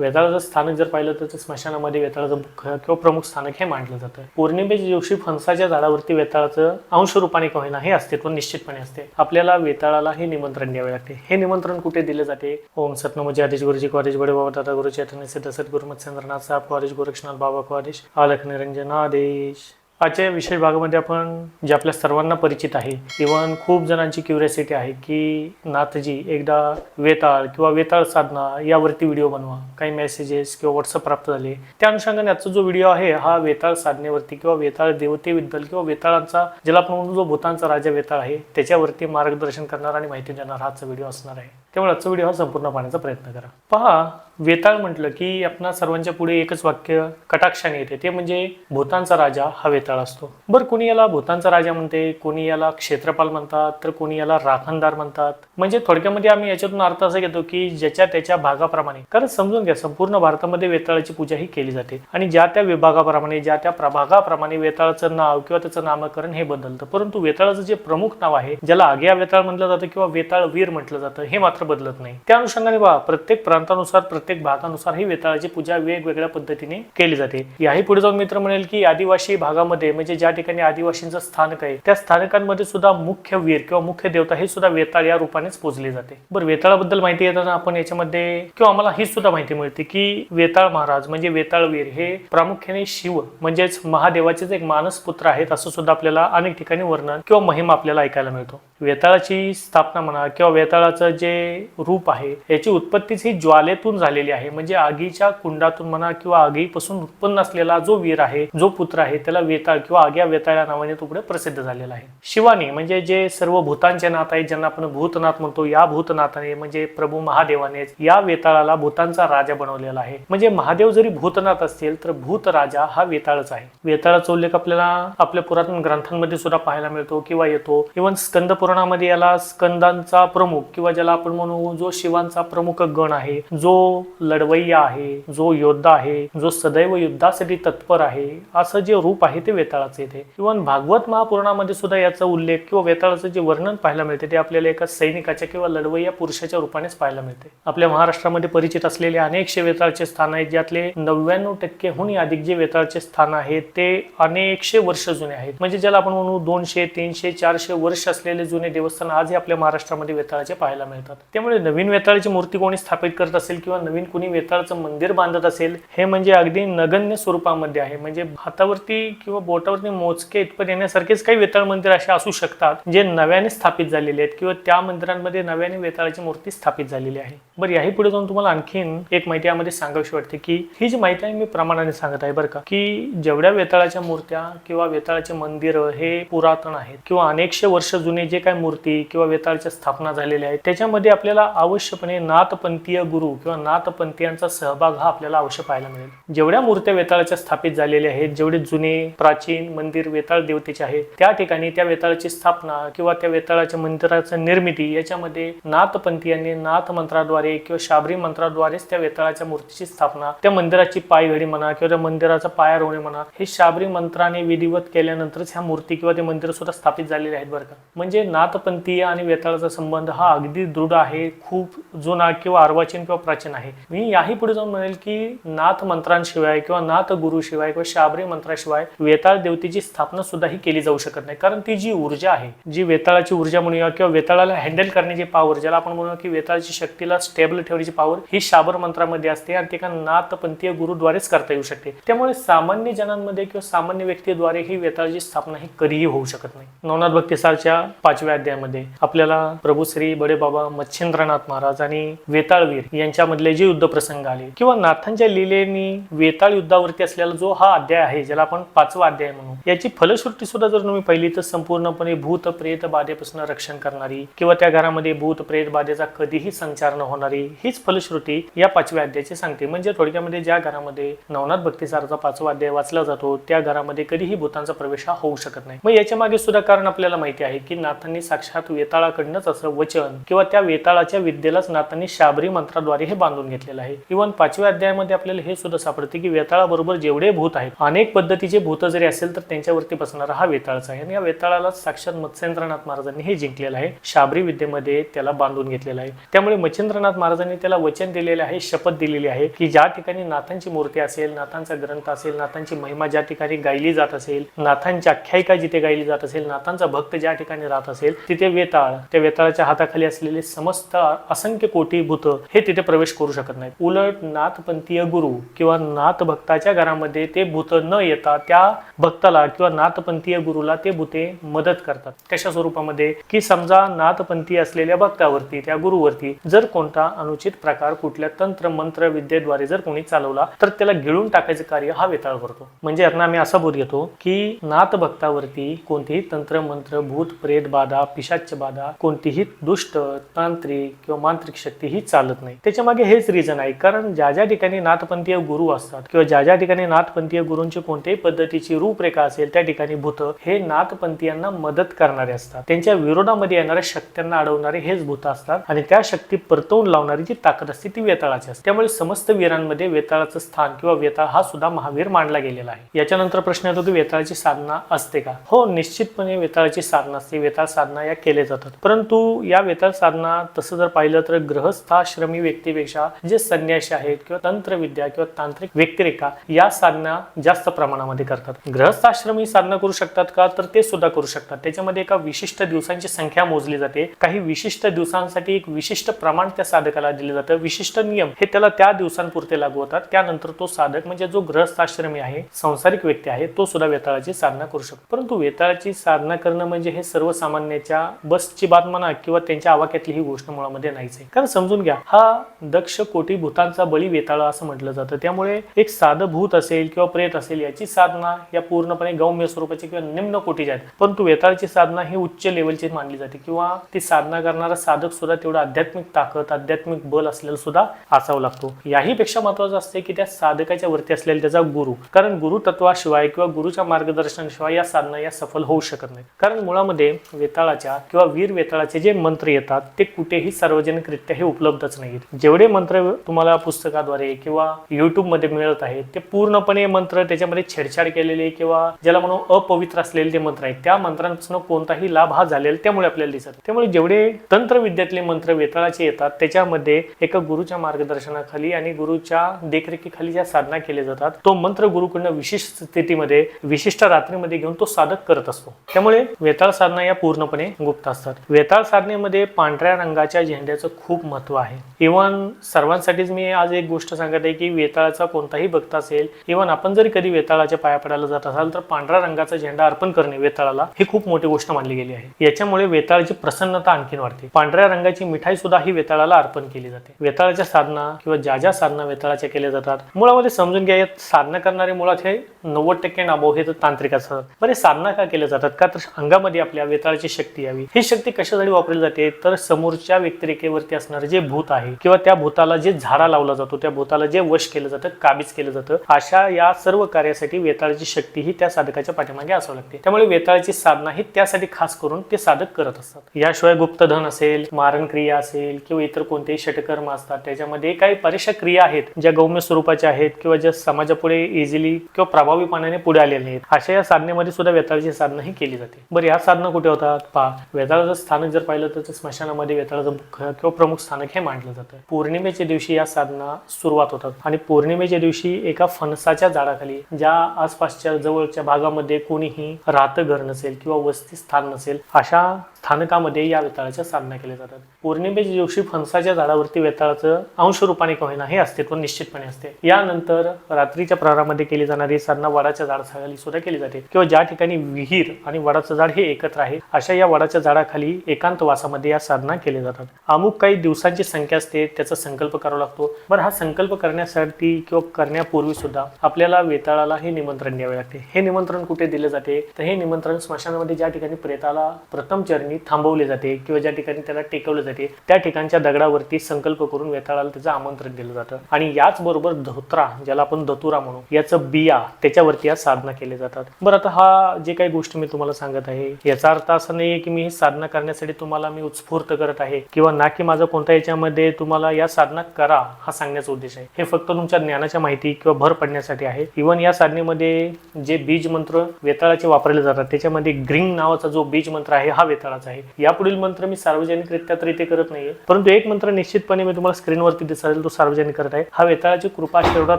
वेताळाचं स्थानक जर पाहिलं तर स्मशानामध्ये वेताळाचं मुख्य किंवा प्रमुख स्थानक हे मांडलं जातं. पौर्णिमेच्या दिवशी फणसाच्या झाडावरती वेताळाचं अंश रूपाने का होईना हे अस्तित्व निश्चितपणे असते. आपल्याला वेताळाला हे निमंत्रण द्यावे लागते. हे निमंत्रण कुठे दिले जाते? ओम सतनमजी आदेश गुरुजी कॉलेज बडे बाबा दादा गुरुजी चैतन्य सिद्ध सद्गुरु मत्स्येंद्रनाथ साहेब कॉलेज गोरक्षनाथ बाबा कॉलेज आलख निरंजन आदेश. आजच्या विशेष भागामध्ये आपण जे आपल्या सर्वांना परिचित आहे इव्हन खूप जणांची क्युरियोसिटी आहे की नाथजी एकदा वेताळ किंवा वेताळ साधना यावरती व्हिडिओ बनवा. काही मेसेजेस किंवा व्हॉट्सअप प्राप्त झाले. त्या अनुषंगाने आजचा जो व्हिडिओ आहे हा वेताळ साधनेवरती किंवा वेताळ देवतेबद्दल किंवा वेताळांचा ज्याला आपण म्हणतो जो भूतांचा राजा वेताळ आहे त्याच्यावरती मार्गदर्शन करणार आणि माहिती देणार हाचा व्हिडिओ असणार आहे. त्यामुळे आजचा व्हिडिओ हा संपूर्ण पाहण्याचा प्रयत्न करा. पहा वेताळ म्हटलं की आपणा सर्वांच्या पुढे एकच वाक्य कटाक्षाने येते. ते म्हणजे भूतांचा राजा हा वेताळ असतो. बरं कोणी याला भूतांचा राजा म्हणते कोणी याला क्षेत्रपाल म्हणतात तर कोणी याला राखणदार म्हणतात. म्हणजे थोडक्यामध्ये आम्ही याच्यातून अर्थ असा घेतो की ज्याच्या त्याच्या भागाप्रमाणे. कारण समजून घ्या संपूर्ण भारतामध्ये वेताळाची पूजा ही केली जाते. आणि ज्या त्या विभागाप्रमाणे ज्या त्या प्रभागाप्रमाणे वेताळाचं नाव किंवा त्याचं नामकरण हे बदलतं. परंतु वेताळाचं जे प्रमुख नाव आहे ज्याला आग्या वेताळ म्हटलं जातं किंवा वेताळ वीर म्हटलं जातं हे मात्र बदलत नाही. त्या अनुषंगाने बा प्रत्येक प्रांतानुसार प्रत्येक प्रत्येक भागानुसार ही वेताळाची पूजा वेगवेगळ्या पद्धतीने केली जाते. याही पुढे जाऊन मित्र म्हणेल की आदिवासी भागामध्ये म्हणजे ज्या ठिकाणी आदिवासींचं स्थानक आहे त्या स्थानकांमध्ये सुद्धा मुख्य वीर किंवा मुख्य देवता हे सुद्धा वेताळ या रूपानेच पूजले जाते. बरं वेताळाबद्दल माहिती येताना आपण याच्यामध्ये किंवा आम्हाला ही सुद्धा माहिती मिळते की वेताळ महाराज म्हणजे वेताळ वीर हे प्रामुख्याने शिव म्हणजेच महादेवाचेच एक मानस पुत्र आहेत असं सुद्धा आपल्याला अनेक ठिकाणी वर्णन किंवा महिमा आपल्याला ऐकायला मिळतो. वेताळाची स्थापना म्हणा किंवा वेताळाचं जे रूप आहे याची उत्पत्तीच ही ज्वालेतून झाली आलेली आहे. म्हणजे आगीच्या कुंडातून म्हणा किंवा आगीपासून उत्पन्न असलेला जो वीर आहे जो पुत्र आहे त्याला वेताळ किंवा आग्या वेताळ या नावाने तो पुढे प्रसिद्ध झालेला आहे. शिवानी म्हणजे जे सर्व भूतांचे नाथ आहेत ज्यांना आपण भूतनाथ म्हणतो या भूतनाथाने म्हणजे प्रभू महादेवाने या वेताळाला भूतांचा राजा बनवलेला आहे. म्हणजे महादेव जरी भूतनाथ असतील तर भूत राजा हा वेताळच आहे. वेताळाचा उल्लेख आपल्याला आपल्या पुरातन ग्रंथांमध्ये सुद्धा पाहायला मिळतो किंवा येतो. इव्हन स्कंद पुराणामध्ये याला स्कंदांचा प्रमुख किंवा ज्याला आपण म्हणू जो शिवांचा प्रमुख गण आहे जो लढवय्या आहे जो योद्धा आहे जो सदैव युद्धासाठी तत्पर आहे असं जे रूप आहे ते वेताळाचं येते. इव्हन भागवत महापुराणामध्ये सुद्धा याचा उल्लेख किंवा वेताळाचं जे वर्णन पाहायला मिळते ते आपल्याला एका सैनिकाच्या किंवा लढवय्या पुरुषाच्या रूपानेच पाहायला मिळते. आपल्या महाराष्ट्रामध्ये परिचित असलेले अनेकशे वेताळचे स्थान आहेत ज्यातले नव्याण्णव टक्केहून अधिक जे वेताळचे स्थान आहेत ते अनेकशे वर्ष जुने आहेत. म्हणजे ज्याला आपण म्हणू दोनशे तीनशे चारशे वर्ष असलेले जुने देवस्थान आजही आपल्या महाराष्ट्रामध्ये वेताळाचे पाहायला मिळतात. त्यामुळे नवीन वेताळाची मूर्ती कोणी स्थापित करत असेल किंवा नवीन कुणी वेताळचं मंदिर बांधत असेल हे म्हणजे अगदी नगण्य स्वरूपामध्ये आहे. म्हणजे हातावरती किंवा बोटावरती मोजके इतपत येण्यासारखेच काही वेताळ मंदिर असे असू शकतात जे नव्याने स्थापित झालेले आहेत किंवा त्या मंदिरांमध्ये नव्याने वेताळाची मूर्ती स्थापित झालेली आहे. बरं याही पुढे जाऊन तुम्हाला आणखीन एक माहिती यामध्ये सांगावीशी वाटते की ही जी माहिती आहे मी प्रमाणाने सांगत आहे बरं का की जेवढ्या वेताळाच्या मूर्त्या किंवा वेताळाचे मंदिर हे पुरातन आहेत किंवा अनेकशे वर्ष जुने जे काही मूर्ती किंवा वेताळच्या स्थापना झालेल्या आहेत त्याच्यामध्ये आपल्याला आवश्यकपणे नाथपंथीय गुरु किंवा नाथ नाथपंथीयांचा सहभाग हा आपल्याला अवश्य पाहायला मिळेल. जेवढ्या मूर्त्या वेताळाच्या स्थापित झालेल्या आहेत जेवढे जुने प्राचीन मंदिर वेताळ देवतेचे आहेत त्या ठिकाणी त्या वेताळाची स्थापना किंवा त्या वेताळाच्या मंदिराची निर्मिती याच्यामध्ये नाथपंथीयांनी नाथ मंत्राद्वारे किंवा शाबरी मंत्राद्वारेच त्या वेताळाच्या मूर्तीची स्थापना त्या मंदिराची पायघडी म्हणा किंवा त्या मंदिराचा पायारोणे म्हणा हे शाबरी मंत्राने विधिवत केल्यानंतरच ह्या मूर्ती किंवा ते मंदिर सुद्धा स्थापित झालेले आहेत बरं का. म्हणजे नाथपंथीय आणि वेताळाचा संबंध हा अगदी दृढ आहे खूप जुना किंवा अर्वाचीन किंवा प्राचीन आहे. मी याही पुढे जाऊन म्हणेल की नाथ मंत्रांशिवाय किंवा नाथ गुरुशिवाय किंवा शाबरी मंत्राशिवाय वेताळ देवतेची स्थापना सुद्धा ही केली जाऊ शकत नाही. कारण ती जी ऊर्जा आहे जी वेताळाची ऊर्जा म्हणूया किंवा वेताळाला हँडल करण्याची पॉवर ज्याला आपण म्हणूया की वेताळाची शक्तीला स्टेबल ठेवण्याची पॉवर ही शाबर मंत्रामध्ये असते आणि ते का नाथपंथीय गुरुद्वारेच करता येऊ शकते. त्यामुळे सामान्य जनांमध्ये किंवा सामान्य व्यक्तीद्वारे ही वेताळाची स्थापना ही कधीही होऊ शकत नाही. नवनाथ भक्तीसारच्या पाचव्या अध्यायामध्ये आपल्याला प्रभू श्री बडे बाबा मच्छिंद्रनाथ महाराज आणि वेताळवीर यांच्यामधले जे युद्ध प्रसंग आले किंवा नाथांच्या लिलेनी वेताळ युद्धावरती असलेला जो हा अध्याय आहे ज्याला आपण पाचवा अध्याय म्हणू याची फलश्रुती सुद्धा जर तुम्ही पाहिली तर संपूर्णपणे भूत प्रेत बाधेपासून रक्षण करणारी किंवा त्या घरामध्ये भूत प्रेत बाधेचा कधीही संचार न होणारी हीच फलश्रुती या पाचव्या अध्यायाची सांगते. म्हणजे थोडक्यामध्ये ज्या घरामध्ये नवनाथ भक्तीसारचा पाचवा अध्याय वाचला जातो त्या घरामध्ये कधीही भूतांचा प्रवेश हा होऊ शकत नाही. मग याच्या मागे सुद्धा कारण आपल्याला माहिती आहे की नाथांनी साक्षात वेताळाकडनंच असं वचन किंवा त्या वेताळाच्या विद्येलाच नाथांनी शाबरी मंत्राद्वारे हे बांधून घेतलेला आहे. इव्हन पाचव्या अध्यायामध्ये आपल्याला हे सुद्धा सापडते की वेताळाबरोबर जेवढे भूत आहेत अनेक पद्धतीचे भूत जरी असेल तर त्यांच्यावरती बसणारा हा वेताळच आहे. आणि या वेताळाला साक्षात मत्स्येंद्रनाथ महाराजांनी हे जिंकलेलं आहे. शाबरी विद्येमध्ये त्याला बांधून घेतलेलं आहे. त्यामुळे मच्छेंद्रनाथ महाराजांनी त्याला वचन दिलेले आहे शपथ दिलेली आहे की ज्या ठिकाणी नाथांची मूर्ती असेल नाथांचा ग्रंथ असेल नाथांची महिमा ज्या ठिकाणी गायली जात असेल नाथांची आख्यायिका जिथे गायली जात असेल नाथांचा भक्त ज्या ठिकाणी राहत असेल तिथे वेताळ त्या वेताळाच्या हाताखाली असलेले समस्त असंख्य कोटी भूत हे तिथे प्रवेश करू शकत नाहीत. उलट नाथपंथीय गुरु किंवा नाथ भक्ताच्या घरामध्ये ते भूत न येता त्या भक्ताला किंवा नाथपंथीय गुरुला ते भूते मदत करतात. कशा स्वरूपामध्ये की समजा नाथपंथी असलेल्या भक्तावरती त्या गुरुवरती जर कोणता अनुचित प्रकार कुठल्या तंत्र मंत्र विद्येद्वारे जर कोणी चालवला तर त्याला गिळून टाकायचं कार्य हा वेताळ करतो म्हणजे यांना आम्ही असा बोध घेतो की नाथ भक्तावरती कोणतीही तंत्र मंत्र भूत प्रेत बाधा पिशाच बाधा कोणतीही दुष्ट तांत्रिक किंवा मांत्रिक शक्ती ही चालत नाही. त्याच्यामागे हेच रिझन आहे. कारण ज्या ज्या ठिकाणी नाथपंथीय गुरु असतात किंवा ज्या ज्या ठिकाणी नाथपंथीय गुरूंची कोणत्याही पद्धतीची रूपरेखा असेल त्या ठिकाणी भूत हे नाथपंथीयांना मदत करणारे असतात. त्यांच्या विरोधामध्ये येणाऱ्या शक्त्यांना अडवणारे हेच भूत असतात आणि त्या शक्ती परतवून लावणारी जी ताकद असते ती वेताळाची असते. त्यामुळे समस्त वीरांमध्ये वेताळाचं स्थान किंवा वेताळ हा सुद्धा महावीर मानला गेलेला आहे. याच्यानंतर प्रश्न येतो की वेताळाची साधना असते का? हो निश्चितपणे वेताळाची साधना असते. वेताळ साधना या केल्या जातात. परंतु या वेताळ साधना तसं जर पाहिलं तर ग्रहस्थाश्रमी व्यक्तीपेक्षा जे संन्यासी आहेत किंवा तंत्रविद्या किंवा तांत्रिक व्यक्तिरेखा या साधना जास्त प्रमाणामध्ये करतात. ग्रहस्थाश्रमी साधना करू शकतात का? तर ते सुद्धा करू शकतात. त्याच्यामध्ये एका विशिष्ट दिवसांची संख्या मोजली जाते. काही विशिष्ट दिवसांसाठी एक विशिष्ट प्रमाण त्या साधकाला दिले जातं. विशिष्ट नियम हे त्याला त्या दिवसांपुरते लागू होतात त्यानंतर तो साधक म्हणजे जो ग्रहस्थाश्रमी आहे संसारिक व्यक्ती आहे तो सुद्धा वेताळाची साधना करू शकतो. परंतु वेताळाची साधना करणं म्हणजे हे सर्वसामान्याच्या बसची बात म्हणा किंवा त्यांच्या आवाक्यातली ही गोष्ट मुळामध्ये नाहीच आहे. कारण समजून घ्या हा दक्ष कोटी भूतांचा बळी वेताळ असं म्हटलं जातं. त्यामुळे एक साधं भूत असेल किंवा प्रेत असेल याची साधना या पूर्णपणे गौम्य स्वरूपाची किंवा निम्न कोटीची आहेत परंतु वेताळाची साधना ही उच्च लेवलची मानली जाते किंवा ती साधना करणारा साधक सुद्धा तेवढा आध्यात्मिक ताकद आध्यात्मिक बल असलेला सुद्धा असावा लागतो. याही पेक्षा महत्वाचं असते की त्या साधकाच्या वरती असलेला त्याचा गुरु कारण गुरु तत्वाशिवाय किंवा गुरुच्या मार्गदर्शनाशिवाय या साधना या सफल होऊ शकत नाही कारण मुळामध्ये वेताळाच्या किंवा वीर वेताळाचे जे मंत्र येतात ते कुठेही सार्वजनिकरित्या हे उपलब्धच नाहीत. जेवढे मंत्र तुम्हाला पुस्तकाद्वारे किंवा युट्यूबमध्ये मिळत आहेत ते पूर्णपणे मंत्र त्याच्यामध्ये छेडछाड केलेले किंवा ज्याला म्हणून अपवित्र असलेले ते मंत्र आहेत. त्या मंत्रांपासून कोणताही लाभ हा झालेला त्यामुळे आपल्याला दिसत त्यामुळे जेवढे तंत्रविद्यातले मंत्र वेताळाचे येतात त्याच्यामध्ये एका गुरुच्या मार्गदर्शनाखाली आणि गुरुच्या देखरेखीखाली ज्या साधना केल्या जातात तो मंत्र गुरुकडनं विशिष्ट स्थितीमध्ये विशिष्ट रात्रीमध्ये घेऊन तो साधक करत असतो. त्यामुळे वेताळ साधना या पूर्णपणे गुप्त असतात. वेताळ साधनेमध्ये पांढऱ्या रंगाच्या झेंड्याचं खूप महत्त्व आहे. इव्हन सर्वांसाठीच मी आज एक गोष्ट सांगत आहे की वेताळाचा कोणताही भक्त असेल इव्हन आपण जरी कधी वेताळाच्या पाया पडायला जात असाल तर पांढऱ्या रंगाचा झेंडा अर्पण करणे वेताळाला ही खूप मोठी गोष्ट मानली गेली आहे. याच्यामुळे वेताळाची प्रसन्नता आणखीन वाढते. पांढऱ्या रंगाची मिठाई सुद्धा ही वेताळाला अर्पण केली जाते. वेताळाच्या साधना किंवा ज्या ज्या साधना वेताळाच्या केल्या जातात मुळामध्ये समजून घ्या यात साधना करणारे मुळात हे नव्वद टक्के नाबो हे तर तांत्रिक असतात. बरे साधना का केल्या जातात? का तर अंगामध्ये आपल्या वेताळाची शक्ती यावी? ही शक्ती कशासाठी वापरली जाते? तर समोरच्या व्यक्तिरेखेवरती असणारे जे भूत आहे किंवा त्या भूताला जे झाडा लावला जातो त्या बोताला जे वश केलं जातं काबीज केलं जातं अशा या सर्व कार्यासाठी वेताळाची शक्ती ही त्या साधकाच्या पाठीमागे असावं लागते. त्यामुळे वेताळाची साधना ही त्यासाठी खास करून ते साधक करत असतात. याशिवाय गुप्तधन असेल मारण क्रिया असेल किंवा इतर कोणतेही षटकर्म असतात त्याच्यामध्ये काही बऱ्याचशा क्रिया आहेत ज्या गौम्य स्वरूपाच्या आहेत किंवा ज्या समाजापुढे इझिली किंवा प्रभावीपणाने पुढे आलेल्या आहेत अशा या साधनेमध्ये सुद्धा वेताळाची साधना ही केली जाते. बरं या साधना कुठे होतात? पहा वेताळाचं स्थानक जर पाहिलं तर स्मशानामध्ये वेताळाचं मुख्य किंवा प्रमुख स्थानक हे मांडलं जातं. पौर्णिमेच्या दिवशी या साधना सुरुवात होतात. आणि पौर्णिमेच्या दिवशी एका फणसाच्या झाडाखाली ज्या आसपासच्या जवळच्या भागामध्ये कोणीही राहतं घर नसेल किंवा वस्ती स्थान नसेल अशा स्थानकामध्ये या वेताळाच्या साधना केल्या जातात. पौर्णिमेच्या दिवशी फणसाच्या झाडावरती वेताळाचं अंश रूपाने होईना हे अस्तित्व निश्चितपणे असते. यानंतर रात्रीच्या प्रहारामध्ये केली जाणारी साधना वडाच्या झाडाखाली सुद्धा केली जाते. किंवा ज्या ठिकाणी विहीर आणि वडाचं झाड हे एकत्र आहे अशा या वडाच्या झाडाखाली एकांत वासामध्ये या साधना केल्या जातात. अमुक काही दिवसांची संख्या असते त्याचा संकल्प करावा लागतो. बरं हा संकल्प करण्यासाठी किंवा करण्यापूर्वी सुद्धा आपल्याला वेताळाला हे निमंत्रण द्यावे लागते. हे निमंत्रण कुठे दिले जाते? तर हे निमंत्रण स्मशानामध्ये ज्या ठिकाणी प्रेताला प्रथम चरणी थांबवले जाते किंवा ज्या ठिकाणी त्याला टेकवले जाते त्या ठिकाणच्या दगडावरती संकल्प करून वेताळाला त्याचं आमंत्रण दिलं जातं. आणि याच बरोबर धोत्रा ज्याला आपण धतुरा म्हणू याचं बिया त्याच्यावरती या साधना केल्या जातात. बरं आता हा जे काही गोष्ट मी तुम्हाला सांगत आहे याचा अर्थ असा नाहीये की मी ही साधना करण्यासाठी तुम्हाला मी उत्स्फूर्त करत आहे किंवा ना की माझा कोणत्या याच्यामध्ये तुम्हाला या साधना करा हा सांगण्याचा उद्देश आहे. हे फक्त तुमच्या ज्ञानाच्या माहिती किंवा भर पडण्यासाठी आहे. इव्हन या साधनेमध्ये जे बीज मंत्र वेताळाचे वापरले जातात त्याच्यामध्ये ग्रीन नावाचा जो बीज मंत्र आहे हा वेताळाचा आहे. यापुढील मंत्र मी सार्वजनिकरित्या तर इथे करत नाहीये. परंतु एक मंत्र निश्चितपणे मी तुम्हाला स्क्रीनवरती दिसेल तो सार्वजनिक करत आहे. हा वेताळाची कृपा आशीर्वाद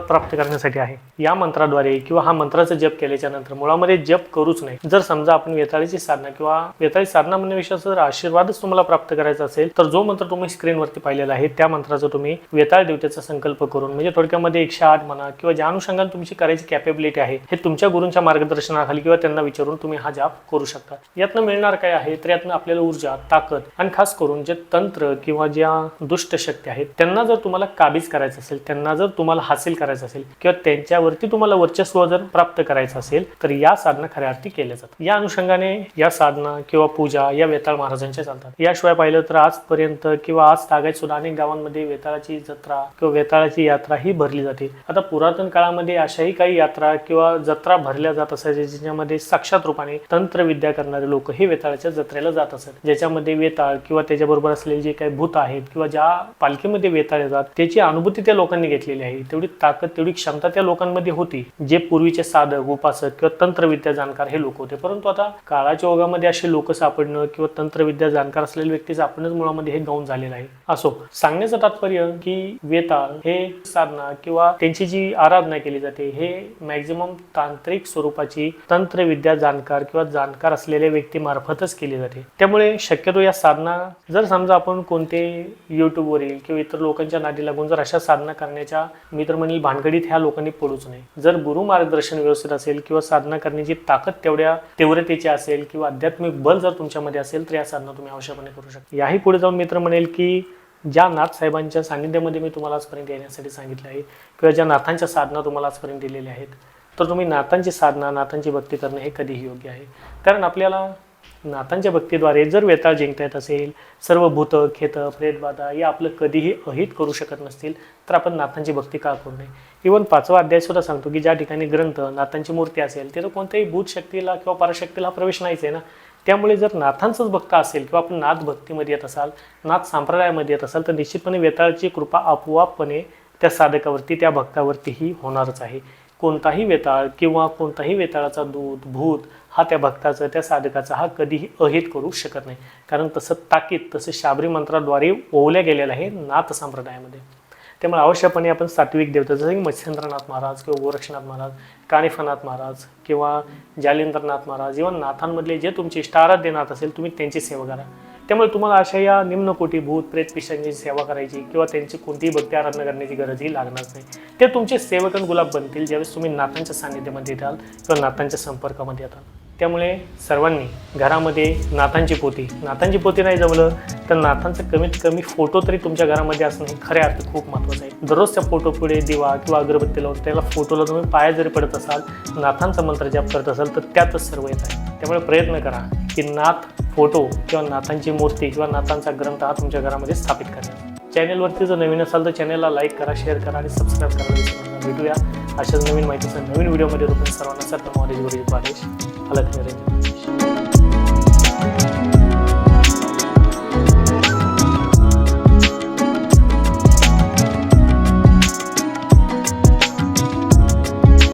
प्राप्त करण्यासाठी आहे. या मंत्राद्वारे किंवा हा मंत्राचा जप केल्याच्यानंतर मुळामध्ये जप करूच नाही. जर समजा आपण वेताळीची साधना किंवा वेताळी साधना म्हणण्याविषयी जर आशीर्वादच तुम्हाला प्राप्त करायचा असेल तर जो मंत्र तुम्ही स्क्रीनवरती पाहिलेला आहे त्या मंत्राचा तुम्ही वेताळ देवतेचा संकल्प करून म्हणजे थोडक्यामध्ये एकशे आठ म्हणा किंवा ज्या अनुषंगाने तुमची करायची कॅपेबिलिटी आहे हे तुमच्या गुरूंच्या मार्गदर्शनाखाली किंवा त्यांना विचारून तुम्ही हा जाप करू शकता. यातनं मिळणार काय आहे? तर यातनं आपल्याला ऊर्जा ताकद आणि खास करून जे तंत्र किंवा ज्या दुष्ट शक्ती आहेत त्यांना जर तुम्हाला काबीज करायचं असेल त्यांना जर तुम्हाला हासिल करायचं असेल किंवा त्यांच्यावरती तुम्हाला वर्चस्व जर प्राप्त करायचं असेल तर या साधना खऱ्या अर्थी केल्या जातात. या अनुषंगाने या साधना किंवा पूजा या वेताळ महाराजांच्या चालतात. याशिवाय पाहिलं तर आजपर्यंत किंवा आज तागायत सुद्धा अनेक गावांमध्ये वेताळाची जत्रा किंवा वेताळाची यात्रा ही भरली जाते. आता पुरातन काळामध्ये अशाही काही यात्रा किंवा जत्रा भरल्या जात असायच्या ज्याच्यामध्ये साक्षात रूपाने तंत्रविद्या करणारे लोक हे वेताळाच्या जत्रेला जात असत. ज्याच्यामध्ये वेताळ किंवा त्याच्याबरोबर असलेले जे काही भूत आहेत किंवा ज्या पालखीमध्ये वेताळ येतात त्याची अनुभूती त्या लोकांनी घेतलेली आहे. तेवढी ताकद तेवढी क्षमता त्या लोकांमध्ये होती जे पूर्वीचे साधक उपासक किंवा तंत्रविद्या जाणकार हे लोक होते. परंतु आता काळाच्या ओघामध्ये असे लोक सापडणं किंवा तंत्रविद्या जाणकार असलेले व्यक्ती सापडणंच मुळामध्ये हे गौण झालेलं आहे. असो सांगण्याचं तात्पर्य की वेताळ हे साधना किंवा त्यांची जी आराधना केली जाते हे मॅक्झिमम तांत्रिक स्वरूपाची तंत्रविद्या जाणकार किंवा जाणकार असलेल्या व्यक्तीमार्फतच केली जाते. त्यामुळे शक्यतो या साधना जर समजा आपण कोणते युट्यूबवरील किंवा इतर लोकांच्या नादी लागून जर अशा साधना करण्याच्या मी तर म्हणेल भानगडीत ह्या लोकांनी पडूच नये. जर गुरु मार्गदर्शन व्यवस्थित असेल किंवा साधना करण्याची ताकद तेवढ्या तीव्रतेची असेल किंवा आध्यात्मिक बल जर तुमच्यामध्ये असेल तर या साधना तुम्ही अवश्यपणे करू शकता. याही पुढे जाऊन मित्र म्हणेल की ज्या नाथ साहेबांच्या सानिध्यामध्ये मी तुम्हाला आजपर्यंत येण्यासाठी सांगितलं आहे किंवा ज्या नाथांच्या साधना तुम्हाला आजपर्यंत दिलेल्या आहेत तर तुम्ही नाथांची साधना नाथांची भक्ती करणे हे कधीही योग्य आहे. कारण आपल्याला नाथांच्या भक्तीद्वारे जर वेताळ जिंकता येत असेल सर्व भूत खेत प्रेतबाधा या आपलं कधीही अहित करू शकत नसतील तर आपण नाथांची भक्ती का करू नये? इवन पाचवा अध्याय सुद्धा सांगतो की ज्या ठिकाणी ग्रंथ नाथांची मूर्ती असेल तिथं कोणत्याही भूत शक्तीला किंवा पारशक्तीला प्रवेश नाहीच आहे ना? त्यामुळे जर नाथांचंच भक्त असेल किंवा आपण नाथ भक्तीमध्ये येत असाल नाथ संप्रदायामध्ये येत असाल तर निश्चितपणे वेताळची कृपा आपोआपपणे त्या साधकावरती त्या भक्तावरतीही होणारच आहे. कोणताही वेताळ किंवा कोणताही वेताळाचा दूध भूत हा त्या भक्ताचा त्या साधकाचा हा कधीही अहित करू शकत नाही. कारण तसं ताकीद तसं शाबरी मंत्राद्वारे ओवल्या गेलेलं आहे नाथ संप्रदायामध्ये. त्यामुळे अवश्यपणे आपण सात्विक देवता जसं की मत्स्येंद्रनाथ महाराज किंवा गोरक्षनाथ महाराज कानिफनाथ महाराज किंवा जालिंद्रनाथ महाराज इव्हन नाथांमधले जे तुमचे इष्टाराध्य नाथ असेल तुम्ही त्यांची सेवा करा. त्यामुळे तुम्हाला अशा या निम्नकोटी भूत प्रेत पिशांची सेवा करायची किंवा त्यांची कोणतीही भक्ती आराधना करण्याची गरजही लागणार नाही. ते तुमचे सेवकन गुलाब बनतील ज्यावेळेस तुम्ही नाथांच्या सान्निध्यामध्ये येताल किंवा नाथांच्या संपर्कामध्ये येताल त्यामुळे सर्वांनी घरामध्ये नाथांची पोती. नाथांची पोती नाही जमलं तर नाथांचं कमीत कमी फोटो तरी तुमच्या घरामध्ये असणं हे खऱ्या अर्थ खूप महत्त्वाचं आहे. दररोज त्या फोटो पुढे दिवा किंवा अगरबत्ती लावून त्याला फोटोला तुम्ही पाया जरी पडत असाल नाथांचा मंत्र जाप करत असाल तर त्यातच सर्व येत आहे. त्यामुळे प्रयत्न करा की नाथ फोटो किंवा नाथांची मूर्ती किंवा नाथांचा ग्रंथ हा तुमच्या घरामध्ये स्थापित करा. चॅनेलवरती जर नवीन असाल तर चॅनेलला लाईक करा शेअर करा आणि सबस्क्राईब करायला विसरू नका. भेटूया अशाच नवीन माहितीचा नवीन व्हिडिओमध्ये. तुम्ही सर्वांना सर्व नॉलेज गुरुजी आदेश अलग